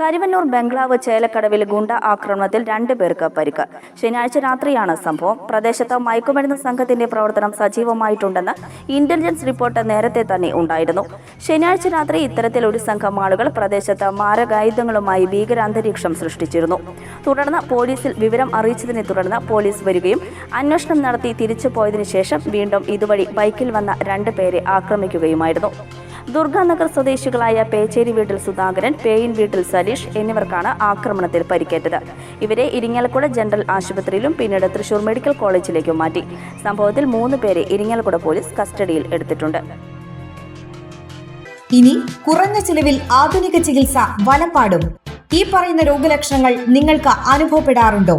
കരിവന്നൂർ ബംഗ്ലാവ് ചേലക്കടവിൽ ഗുണ്ട ആക്രമണത്തിൽ രണ്ടു പേർക്ക് പരിക്ക്. ശനിയാഴ്ച രാത്രിയാണ് സംഭവം. പ്രദേശത്ത് മയക്കുമരുന്ന് സംഘത്തിന്റെ പ്രവർത്തനം സജീവമായിട്ടുണ്ടെന്ന് ഇന്റലിജൻസ് റിപ്പോർട്ട് നേരത്തെ തന്നെ ഉണ്ടായിരുന്നു. ശനിയാഴ്ച രാത്രി ഇത്തരത്തിൽ ഒരു സംഘം ആളുകൾ പ്രദേശത്ത് മാരകായുധങ്ങളുമായി ഭീകരാന്തരീക്ഷം സൃഷ്ടിച്ചിരുന്നു. തുടർന്ന് പോലീസിൽ വിവരം അറിയിച്ചതിനെ തുടർന്ന് പോലീസ് വരികയും അന്വേഷണം നടത്തി തിരിച്ചു പോയതിനു ശേഷം വീണ്ടും ഇതുവഴി ബൈക്കിൽ വന്ന രണ്ടുപേരെ ആക്രമിക്കുകയുമായിരുന്നു. ദുർഗാനഗർ സ്വദേശികളായ പേച്ചേരി വീട്ടിൽ സുധാകരൻ പേയിൻ വീട്ടിൽ സലീഷ് എന്നിവർക്കാണ് ആക്രമണത്തിൽ പരിക്കേറ്റത്. ഇവരെ ഇരിങ്ങാലക്കുട ജനറൽ ആശുപത്രിയിലും പിന്നീട് തൃശൂർ മെഡിക്കൽ കോളേജിലേക്കും മാറ്റി. സംഭവത്തിൽ മൂന്ന് പേരെ ഇരിങ്ങാലക്കുട പോലീസ് കസ്റ്റഡിയിൽ എടുത്തിട്ടുണ്ട്. ഇനി കുറഞ്ഞ ചിലവിൽ ആധുനിക ചികിത്സ വലപ്പാടും. ഈ പറയുന്ന രോഗലക്ഷണങ്ങൾ നിങ്ങൾക്ക് അനുഭവപ്പെടാറുണ്ടോ?